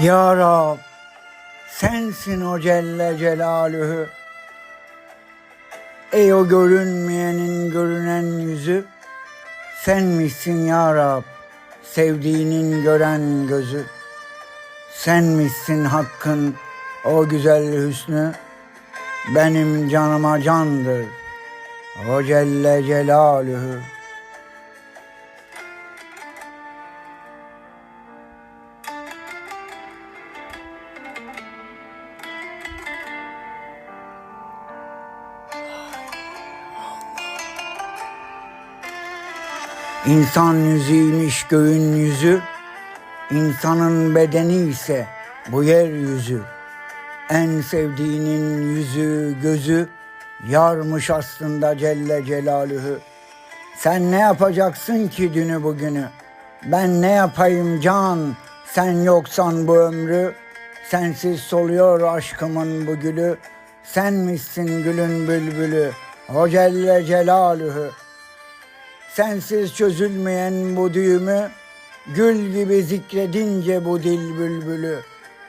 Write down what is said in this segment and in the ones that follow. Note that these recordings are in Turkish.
Ya Rab, sensin o Celle Celaluhu. Ey o görünmeyenin görünen yüzü, sen misin ya Rab, sevdiğinin gören gözü. Sen misin hakkın o güzel hüsnü, benim canıma candır o Celle Celaluhu. İnsan yüzüymüş göğün yüzü, insanın bedeni ise bu yeryüzü. En sevdiğinin yüzü, gözü, yarmış aslında Celle Celaluhu. Sen ne yapacaksın ki dünü bugünü? Ben ne yapayım can, sen yoksan bu ömrü. Sensiz soluyor aşkımın bu gülü. Sen misin gülün bülbülü, o Celle Celaluhu. Sensiz çözülmeyen bu düğümü, gül gibi zikredince bu dil bülbülü.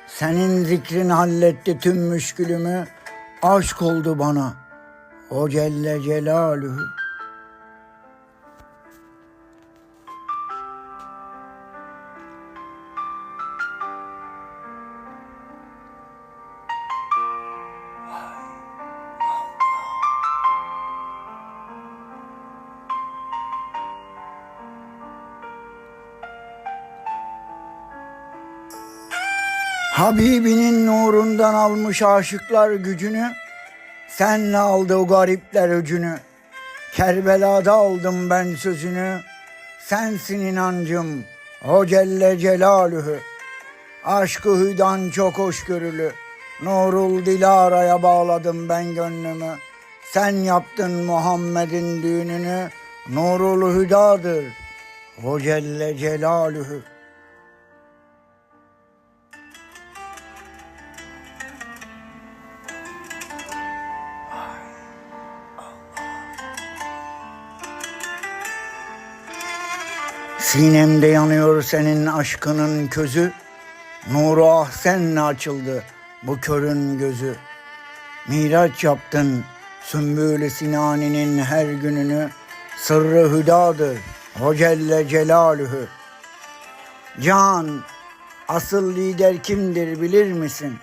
Senin zikrin halletti tüm müşkülümü, aşk oldu bana o Celle Celaluhu. Habibinin nurundan almış aşıklar gücünü, senle aldı o garipler öcünü. Kerbela'da aldım ben sözünü, sensin inancım, o Celle Celaluhu. Aşkı hüdan çok hoşgörülü, Nurul Dilara'ya bağladım ben gönlümü. Sen yaptın Muhammed'in düğününü, Nurul Hüdadır, o Celle Celaluhu. Sinemde yanıyor senin aşkının közü. Nuru ah senle açıldı bu körün gözü. Miraç yaptın Sümbül Sinani'nin her gününü. Sırrı hüdadır o Celle Celaluhu. Can, asıl lider kimdir bilir misin?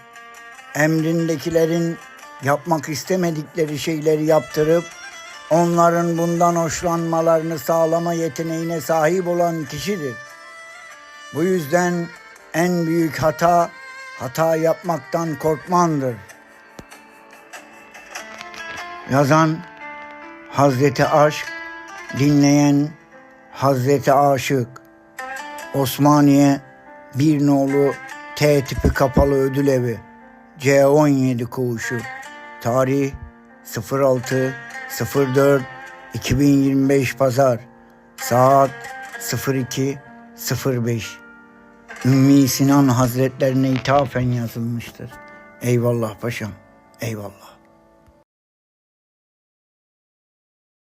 Emrindekilerin yapmak istemedikleri şeyleri yaptırıp onların bundan hoşlanmalarını sağlama yeteneğine sahip olan kişidir. Bu yüzden en büyük hata hata yapmaktan korkmandır. Yazan Hazreti Aşk, dinleyen Hazreti Aşık. Osmaniye bir nolu T tipi kapalı ödül evi. C17 koğuşu. Tarih 06 04 2025 Pazar. Saat 02 05. Ümmi Sinan Hazretlerine ithafen yazılmıştır. Eyvallah paşam. Eyvallah.